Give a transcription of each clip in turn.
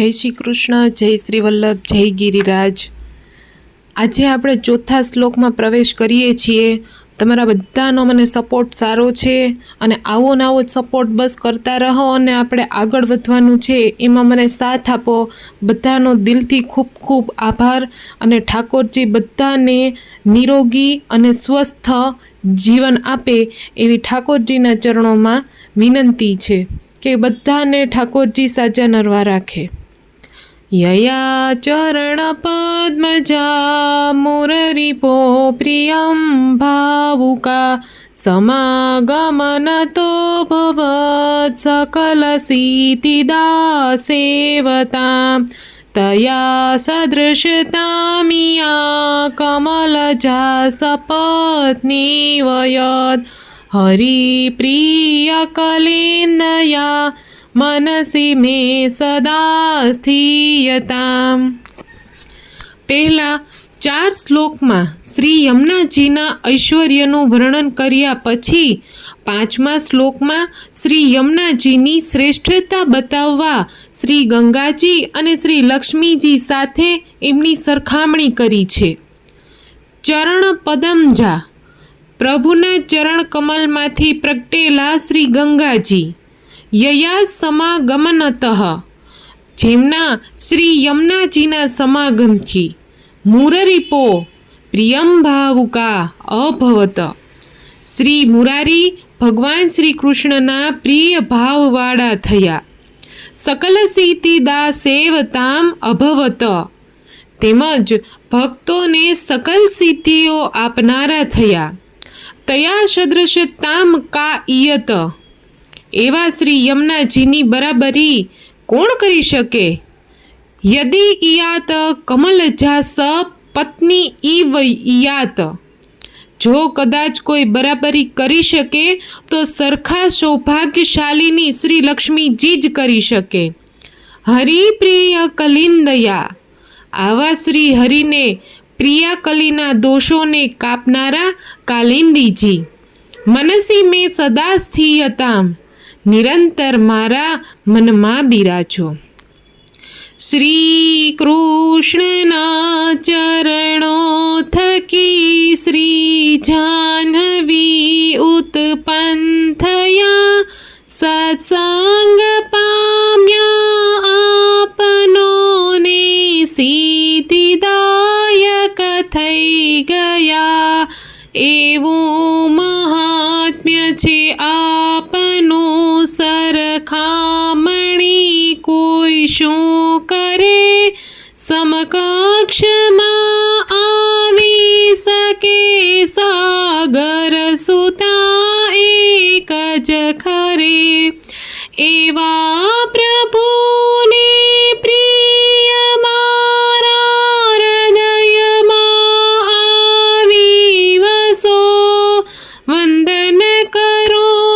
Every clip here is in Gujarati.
જય શ્રી કૃષ્ણ, જય શ્રી વલ્લભ, જય ગિરિરાજ. આજે આપણે ચોથા શ્લોકમાં પ્રવેશ કરીએ છીએ. તમારા બધાનો મને સપોર્ટ સારો છે અને આવો ને આવો જ સપોર્ટ બસ કરતા રહો અને આપણે આગળ વધવાનું છે. એમાં મને સાથ આપો. બધાનો દિલથી ખૂબ ખૂબ આભાર અને ઠાકોરજી બધાને નિરોગી અને સ્વસ્થ જીવન આપે એવી ઠાકોરજીના ચરણોમાં વિનંતી છે કે બધાને ઠાકોરજી સાજા નરવા રાખે. यया चरणपद्मजा मुररिपो प्रियं भावुका समागमनतो भवत् सकलशीतिदासेवतां तया सदृशतामिया कमलजा सपत्नीवयद् हरिप्रियकलेन्द्रया मनसि मे સદા સ્થિયતામ. પહેલા ચાર શ્લોકમાં શ્રી યમુનાજીના ઐશ્વર્યનું વર્ણન કર્યા પછી પાંચમા શ્લોકમાં શ્રી યમુનાજીની શ્રેષ્ઠતા બતાવવા શ્રી ગંગાજી અને શ્રી લક્ષ્મીજી સાથે એમની સરખામણી કરી છે. ચરણ પદમજા પ્રભુના ચરણ કમલમાંથી પ્રગટેલા શ્રી ગંગાજી. યયા સમાગમનતઃ જેમના શ્રી યમુનાજીના સમાગમથી મુરરીપો પ્રિયમ ભાવુકા અભવત શ્રી મુરારી ભગવાન શ્રી કૃષ્ણના પ્રિય ભાવવાળા થયા સકલ સીતિદા સેવતામ અભવત તેમજ ભક્તોને સકલ સિદ્ધિઓ આપનારા થયા। તયા સદૃશતામ કા ઇયત એવા શ્રી યમુનાજીની બરાબરી કોણ કરી શકે? યદિ ઇયાત કમલજા સ પત્ની ઈવ ઇયાત જો કદાચ કોઈ બરાબરી કરી શકે, તો સરખા સૌભાગ્યશાલીની શ્રી લક્ષ્મીજી જ કરી શકે. હરિપ્રિય કલિંદયા. આવા શ્રી હરિને પ્રિયાકલીના દોષોને કાપનારા કાલિંદીજી. મનસી મેં સદા સ્થિયતામ. નિરંતર મારા મનમાં બિરાજો શ્રી કૃષ્ણના ચરણો થકી શ્રી જાહ્નવી ઉત્પન્ન થયા સત્સંગ પામ્યા આપનોને સીધિદાયક થઈ ગયા. એવું મહાત્મ્ય છે આપનું સરખામણી કોઈ શું કરે? સમકક્ષમાં આવી શકે સાગર સુતા એક જ ખરે. એવા પ્રભુને પ્રિય મારા હૃદયમાં વંદન કરો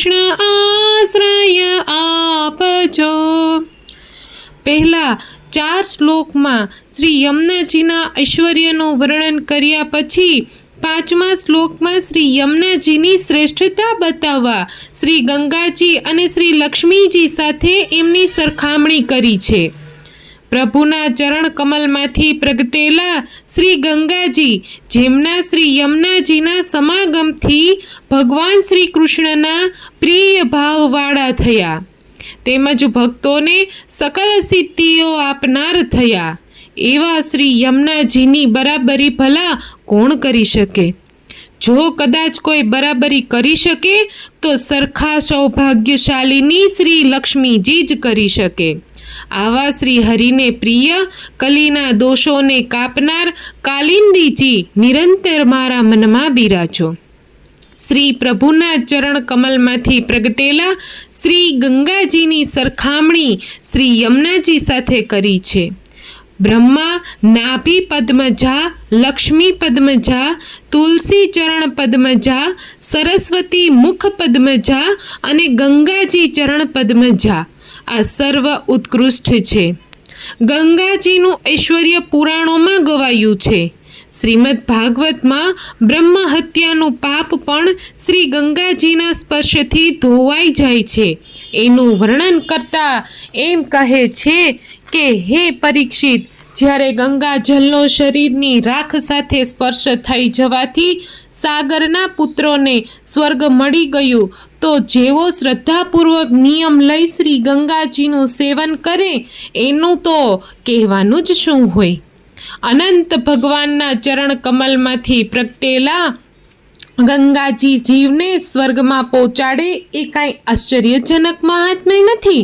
કૃષ્ણ આશ્રય આપજો. પહેલા ચાર શ્લોકમાં શ્રી યમુનાજીના ઐશ્વર્યનું વર્ણન કર્યા પછી પાંચમા શ્લોકમાં શ્રી યમુનાજીની શ્રેષ્ઠતા બતાવવા શ્રી ગંગાજી અને શ્રી લક્ષ્મીજી સાથે એમની સરખામણી કરી છે. પ્રભુના ચરણ કમલમાંથી પ્રગટેલા શ્રી ગંગાજી, જેમના શ્રી યમુનાજીના સમાગમથી ભગવાન શ્રી કૃષ્ણના પ્રિય ભાવવાળા થયા. તેમજ ભક્તોને સકલ સિદ્ધિઓ આપનાર થયા. એવા શ્રી યમુનાજીની બરાબરી ભલા કોણ કરી શકે? જો કદાચ કોઈ બરાબરી કરી શકે, તો સરખા સૌભાગ્યશાલીની શ્રી લક્ષ્મીજી જ કરી શકે. આવા શ્રી હરિને પ્રિય, કલીના દોષોને કાપનાર કાલિંદીજી નિરંતર મારા મનમાં બિરાજો શ્રી પ્રભુના ચરણ કમલમાંથી પ્રગટેલા શ્રી ગંગાજીની સરખામણી શ્રી યમુનાજી સાથે કરી છે. બ્રહ્મા, નાભી પદ્મજા, લક્ષ્મી પદ્મજા, તુલસી ચરણ પદ્મજા, સરસ્વતી મુખ પદ્મજા અને ગંગાજી ચરણ પદ્મજા આ સર્વ ઉત્કૃષ્ટ છે. ગંગાજીનું ઐશ્વર્ય પુરાણોમાં ગવાયું છે. શ્રીમદ ભાગવતમાં બ્રહ્મ હત્યાનું પાપ પણ શ્રી ગંગાજીના સ્પર્શથી ધોવાઈ જાય છે. એનું વર્ણન કરતા એમ કહે છે કે, હે પરીક્ષિત જ્યારે ગંગા જલનો શરીરની રાખ સાથે સ્પર્શ થઈ જવાથી સાગરના પુત્રોને સ્વર્ગ મળી ગયું. તો જેવો શ્રદ્ધાપૂર્વક નિયમ લઈ શ્રી ગંગાજીનું સેવન કરે, એનું તો કહેવાનું જ શું હોય? અનંત ભગવાનના ચરણ કમલમાંથી પ્રગટેલા ગંગાજી જીવને સ્વર્ગમાં પહોંચાડે એ કાંઈ આશ્ચર્યજનક મહાત્મ્ય નથી?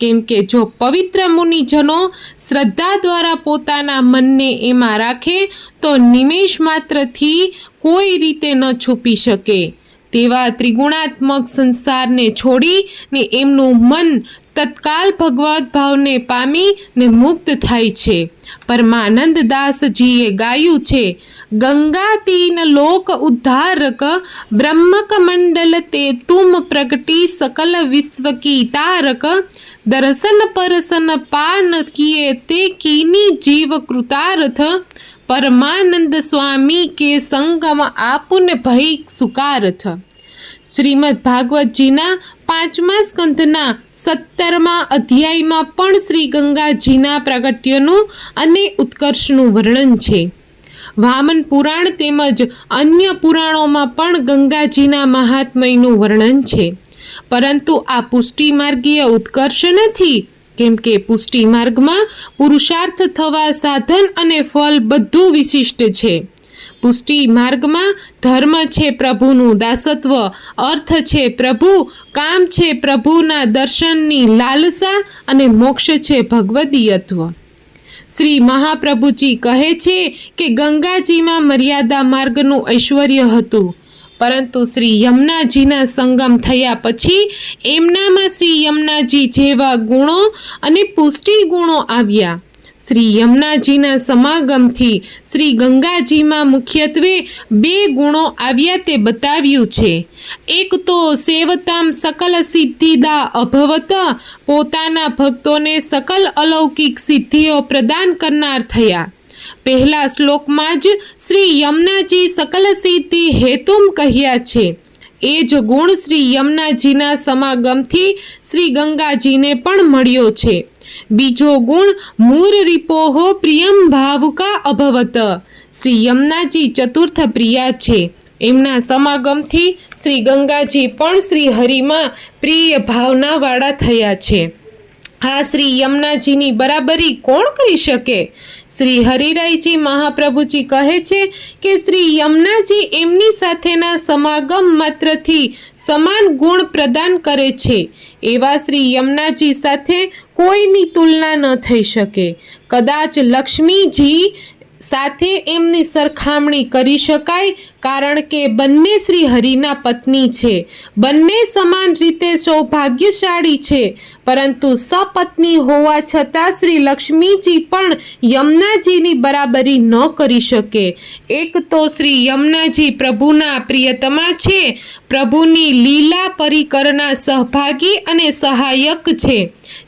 કેમ કે જો પવિત્ર મુનિજનો શ્રદ્ધા દ્વારા પોતાના મનને એમાં રાખે, તો નિમેષ માત્રથી કોઈ રીતે ન છૂપી શકે. તેવા ત્રિગુણાત્મક સંસારને છોડી ને એમનું મન તત્કાલ ભગવત ભાવને પામી ને મુક્ત થાય છે. પરમાનંદ દાસજીએ ગાયું છે, ગંગા તીન લોક ઉદ્ધારક બ્રહ્મક મંડલ તે તુમ પ્રગટી સકલ વિશ્વ કી તારક. દર્શન પરસન પાન કીએ તે કીની જીવ કૃતાર્થ. પરમાનંદ સ્વામી કે સંગમ આપુને ભય સુકારથ શ્રીમદ ભાગવતજીના પાંચમા સ્કંધના સત્તરમા અધ્યાયમાં પણ શ્રી ગંગાજીના પ્રાગટ્યનું અને ઉત્કર્ષનું વર્ણન છે. વામન પુરાણ તેમજ અન્ય પુરાણોમાં પણ ગંગાજીના મહાત્મયનું વર્ણન છે. પરંતુ આ પુષ્ટિમાર્ગીય ઉત્કર્ષ નથી કેમ કે પુષ્ટિ માર્ગમાં પુરુષાર્થ થવા સાધન અને ફળ બધું વિશિષ્ટ છે. પુષ્ટિ માર્ગમાં ધર્મ છે પ્રભુનું દાસત્વ, અર્થ છે પ્રભુ, કામ છે પ્રભુના દર્શનની લાલસા અને મોક્ષ છે ભગવદીયત્વ. શ્રી મહાપ્રભુજી કહે છે કે ગંગાજીમાં મર્યાદા માર્ગનું ઐશ્વર્ય હતું. પરંતુ શ્રી યમુનાજીના સંગમ થયા પછી એમનામાં શ્રી યમુનાજી જેવા ગુણો અને પુષ્ટિ ગુણો આવ્યા. શ્રી યમુનાજીના સમાગમથી શ્રી ગંગાજીમાં મુખ્યત્વે બે ગુણો આવ્યા તે બતાવ્યું છે. એક તો સેવતામ સકલ સિદ્ધિદા અભવત, પોતાના ભક્તોને સકલ અલૌકિક સિદ્ધિઓ પ્રદાન કરનાર થયા. પહેલા શ્લોકમાં જ શ્રી યમુનાજી સકલ સિદ્ધિ હેતુમ કહ્યા છે. એ જ ગુણ શ્રી યમુનાજીના સમાગમથી શ્રી ગંગાજીને પણ મળ્યો છે. બીજો ગુણ, મૂર રિપોહો પ્રિયમ ભાવુકા અભવત. શ્રી યમુનાજી ચતુર્થ પ્રિયા છે. એમના સમાગમથી શ્રી ગંગાજી પણ શ્રી હરિમાં પ્રિય ભાવનાવાળા થયા છે. આ શ્રી યમુનાજીની બરાબરી કોણ કરી શકે? શ્રી હરિરાયજી મહાપ્રભુજી કહે છે કે શ્રી યમુનાજી એમની સાથેના સમાગમ માત્રથી સમાન ગુણ પ્રદાન કરે છે. એવા શ્રી યમુનાજી સાથે કોઈની તુલના ન થઈ શકે. કદાચ લક્ષ્મીજી સાથે એમની સરખામણી કરી શકાય, કારણ કે બંને શ્રી હરિના પત્ની છે. બંને સમાન રીતે સૌભાગ્યશાળી છે, પરંતુ સપત્ની હોવા છતાં શ્રી લક્ષ્મીજી પણ યમુનાજીની બરાબરી ન કરી શકે. એક તો શ્રી યમુનાજી પ્રભુના પ્રિયતમા છે પ્રભુની લીલા પરિકરના સહભાગી અને સહાયક છે,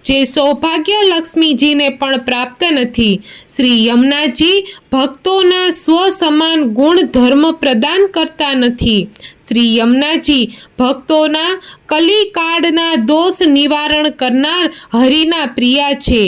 જે સૌભાગ્ય લક્ષ્મીજીને પણ પ્રાપ્ત નથી. શ્રી યમુનાજી ભક્તોના સ્વસમાન ગુણધર્મ પ્રદાન કરતા નથી. શ્રી યમુનાજી ભક્તોના કલિકાળના દોષ નિવારણ કરનાર હરિના પ્રિયા છે.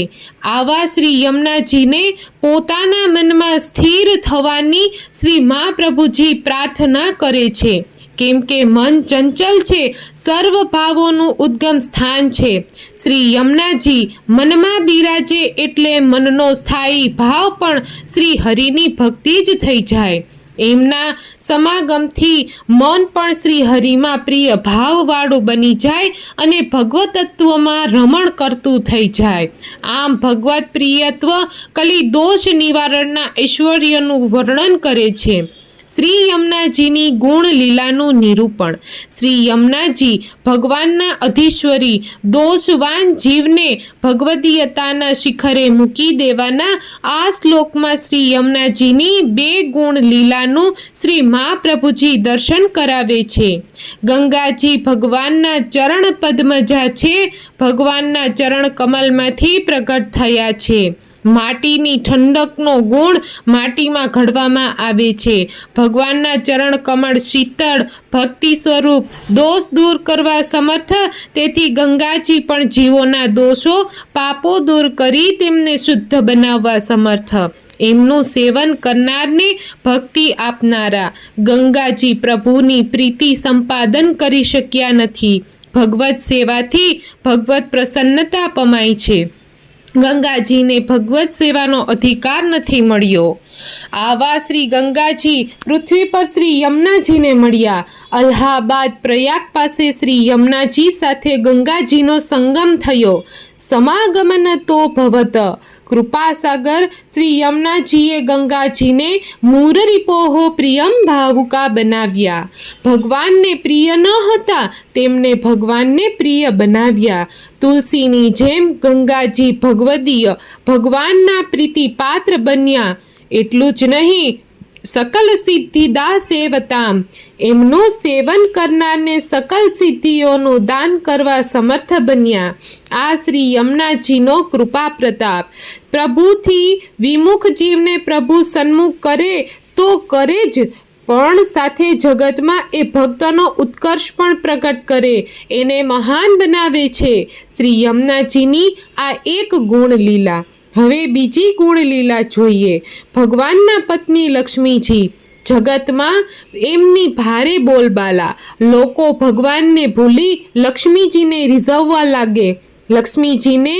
આવા શ્રી યમુનાજીને પોતાના મનમાં સ્થિર થવાની શ્રી મહાપ્રભુજી પ્રાર્થના કરે છે. કેમ કે મન ચંચલ છે, સર્વ ભાવોનું ઉદ્ગમ સ્થાન છે. શ્રી યમુનાજી મનમાં બિરાજે એટલે મનનો સ્થાયી ભાવ પણ શ્રી હરિની ભક્તિ જ થઈ જાય. એમના સમાગમથી મન પણ શ્રી હરિમાં પ્રિય ભાવવાળું બની જાય અને ભગવતત્વમાં રમણ કરતું થઈ જાય. આમ ભગવત પ્રિયત્વ કલી દોષ નિવારણના ઐશ્વર્યનું વર્ણન કરે છે. શ્રી યમુનાજીની ગુણ લીલાનું નિરૂપણ. શ્રી યમુનાજી ભગવાનના અધીશ્વરી, દોષવાન જીવને ભગવદીયતાના શિખરે મૂકી દેવાના આ શ્લોકમાં શ્રી યમુનાજીની બે ગુણ લીલાનું શ્રી મહાપ્રભુજી દર્શન કરાવે છે. ગંગાજી ભગવાનના ચરણ પદ્મજા છે. ભગવાનના ચરણ કમલમાંથી પ્રગટ થયા છે. માટીની ઠંડકનો ગુણ માટીમાં ઘડવામાં આવે છે. ભગવાનના ચરણ કમળ શીતળ, ભક્તિ સ્વરૂપ, દોષ દૂર કરવા સમર્થ, તેથી ગંગાજી પણ જીવોના દોષો, પાપો દૂર કરી તેમને શુદ્ધ બનાવવા સમર્થ. એમનું સેવન કરનારને ભક્તિ આપનારા. ગંગાજી પ્રભુની પ્રીતિ સંપાદન કરી શક્યા નથી. ભગવત સેવાથી ભગવત પ્રસન્નતા પમાય છે. ગંગાજીને ભગવત સેવાનો અધિકાર નથી મળ્યો. આવા શ્રી ગંગાજી પૃથ્વી પર શ્રી યમુનાજીને મળ્યા. અલ્હાબાદ પ્રયાગ પાસે શ્રી યમુનાજી સાથે ગંગાજીનો સંગમ થયો. સમાગમન તો ભવત. કૃપાસાગર શ્રી યમુનાજીએ ગંગાજીને મૂરરીપોહો પ્રિયમ ભાવુકા બનાવ્યા. ભગવાનને પ્રિય ન હતા, તેમને ભગવાનને પ્રિય બનાવ્યા. તુલસીની જેમ ગંગાજી ભગવદીય ભગવાનના પ્રીતિ પાત્ર બન્યા. એટલું જ નહીં, સકલ સિદ્ધિદા સેવતામ એમનું સેવન કરનારને સકલ સિદ્ધિઓનું દાન કરવા સમર્થ બન્યા. આ શ્રી યમુનાજીનો કૃપા પ્રતાપ. પ્રભુથી વિમુખ જીવને પ્રભુ સન્મુખ કરે તો કરે જ, પણ સાથે જગતમાં એ ભક્તનો ઉત્કર્ષ પણ પ્રગટ કરે. એને મહાન બનાવે છે. શ્રી યમુનાજીની આ એક ગુણ લીલા હવે બીજી ગુણ લીલા જોઈએ. ભગવાનના પત્ની લક્ષ્મીજી, જગતમાં એમની ભારે બોલબાલા. લોકો ભગવાનને ભૂલી લક્ષ્મીજીને રીઝવવા લાગે. લક્ષ્મીજીને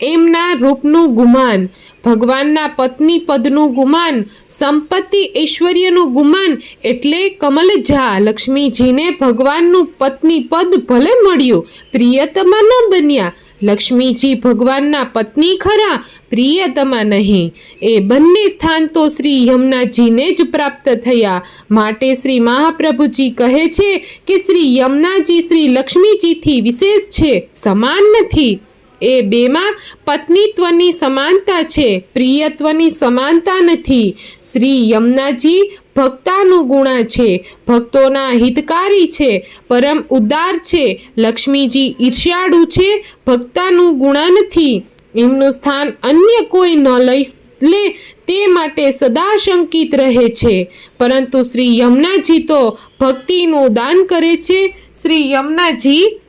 એમના રૂપનું ગુમાન, ભગવાનના પત્ની પદનું ગુમાન, સંપત્તિ ઐશ્વર્યનું ગુમાન એટલે કમલજા લક્ષ્મીજીને ભગવાનનું પત્ની પદ ભલે મળ્યું પ્રિયતમા ન બન્યા લક્ષ્મીજી ભગવાનના પત્ની ખરા, પ્રિયતમા નહીં. એ બંને સ્થાન તો શ્રી યમુનાજીને જ પ્રાપ્ત થયા. માટે શ્રી મહાપ્રભુજી કહે છે કે શ્રી યમુનાજી શ્રી લક્ષ્મીજીથી વિશેષ છે, સમાન નથી. એ બેમાં પત્નીત્વની સમાનતા છે, પ્રિયત્વની સમાનતા નથી. શ્રી યમુનાજી ભક્તાનુગુણા છે, ભક્તોના હિતકારી છે, પરમ ઉદાર છે, લક્ષ્મીજી ઈર્ષ્યાળુ છે, ભક્તાનુગુણા નથી. એમનું સ્થાન અન્ય કોઈ ન લઈ લે તે માટે સદા શંકિત રહે છે. પરંતુ શ્રી યમુનાજી તો ભક્તિનું દાન કરે છે. શ્રી યમુનાજી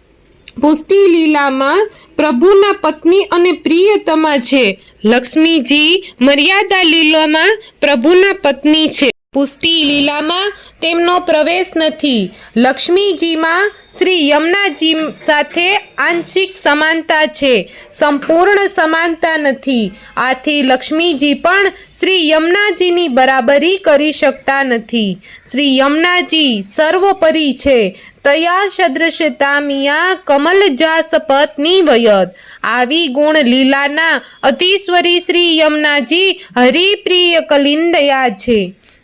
પુષ્ટિ લીલામાં પ્રભુના પત્ની અને પ્રિયતમા છે. લક્ષ્મીજી મર્યાદા લીલામાં પ્રભુના પત્ની છે. પુષ્ટિ લીલામાં તેમનો પ્રવેશ નથી. લક્ષ્મીજીમાં શ્રી યમુનાજી સાથે આંશિક સમાનતા છે. સંપૂર્ણ સમાનતા નથી. આથી લક્ષ્મીજી પણ શ્રી યમુનાજીની બરાબરી કરી શકતા નથી. શ્રી યમુનાજી સર્વોપરી છે. તયા સદૃશતામિયા કમલજાસ પત્ની વયત આવી ગુણ લીલાના અતિશ્વરી શ્રી યમુનાજી હરિપ્રિય કલિંદયા છે.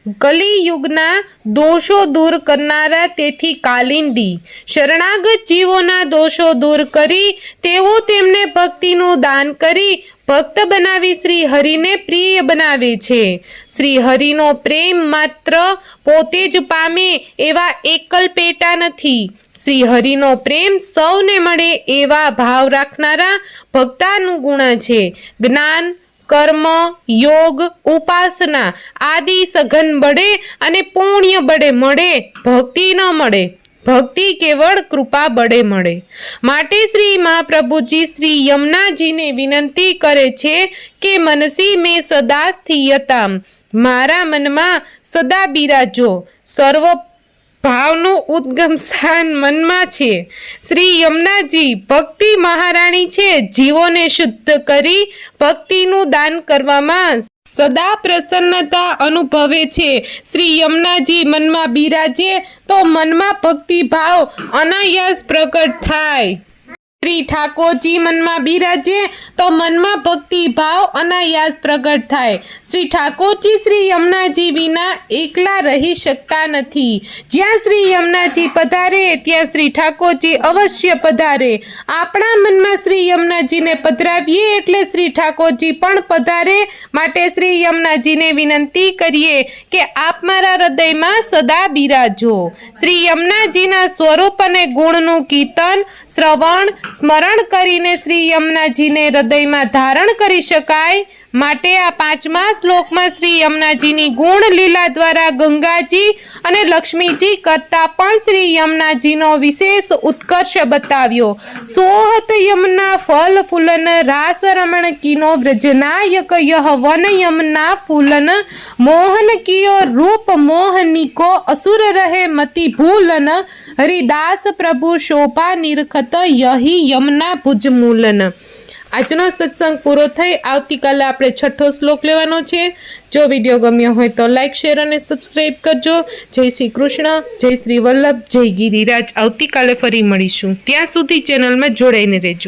કલિયુગના દોષો દૂર કરનારા તેથી કાલિંદી. શરણાગત જીવોના દોષો દૂર કરી તેઓ તેમને ભક્તિનું દાન કરી ભક્ત બનાવી શ્રી હરિને પ્રિય બનાવે છે. શ્રી હરિનો પ્રેમ માત્ર પોતે જ પામે એવા એકલ પેટા નથી. શ્રી હરિનો પ્રેમ સૌને મળે એવા ભાવ રાખનારા ભક્તાનુગુણા છે. જ્ઞાન કર્મ, યોગ, ઉપાસના આદિ સઘન બળે અને પુણ્ય બળે મળે, ભક્તિ ન મળે. ભક્તિ કેવળ કૃપા બળે મળે. માટે શ્રી મહાપ્રભુજી શ્રી યમુનાજીને વિનંતી કરે છે કે મનસી મેં સદા સ્થિયતામ. મારા મનમાં સદા બિરાજો. સર્વ ભાવનું ઉદ્ગમ સ્થાન મનમાં છે. શ્રી યમુનાજી ભક્તિ મહારાણી છે. જીવોને શુદ્ધ કરી ભક્તિનું દાન કરવામાં સદા પ્રસન્નતા અનુભવે છે. શ્રી યમુનાજી મનમાં બિરાજે તો મનમાં ભક્તિ ભાવ અનાયાસ પ્રગટ થાય. શ્રી ઠાકોરજી મનમાં બિરાજે તો મનમાં ભક્તિ, ભાવ અનાયાસ પ્રગટ થાય. શ્રી ઠાકોરજી શ્રી યમુનાજી વિના એકલા રહી શકતા નથી. જ્યાં શ્રી યમુનાજી પધારે, ત્યાં શ્રી ઠાકોરજી અવશ્ય પધારે. આપણા મનમાં શ્રી યમુનાજીને પધરાવીએ એટલે શ્રી ઠાકોરજી પણ પધારે. માટે શ્રી યમુનાજીને વિનંતી કરીએ કે આપ મારા હૃદયમાં સદા બિરાજો. શ્રી યમુનાજીના સ્વરૂપ અને ગુણનું કીર્તન, શ્રવણ સ્મરણ કરીને શ્રી યમુનાજીને હૃદયમાં ધારણ કરી શકાય માટે આ પાંચમા શ્લોકમાં શ્રી યમુનાજીની ગુણ લીલા દ્વારા ગંગાજી અને લક્ષ્મીજી કરતા પણ શ્રી યમુનાજીનો વિશેષ ઉત્કર્ષ બતાવ્યો. સોહત યમના ફલ ફૂલન રાસ રમણ કીનો વ્રજનાયક યહ વન યમના ફૂલન મોહન કિયો રૂપ મોહનિકો અસુર રહે મતિ ભૂલન હરિદાસ પ્રભુ શોભા નિરખત યહી યમના ભુજમૂલન આજનો સત્સંગ પૂરો થઈ. આવતીકાલે આપણે છઠ્ઠો શ્લોક લેવાનો છે. જો વીડિયો ગમ્યો હોય તો લાઇક શેર અને સબસ્ક્રાઈબ કરજો. જય શ્રી કૃષ્ણ. જય શ્રી વલ્લભ. જય ગિરિરાજ. આવતીકાલે ફરી મળીશું. ત્યાં સુધી ચેનલમાં જોડાઈને રહેજો.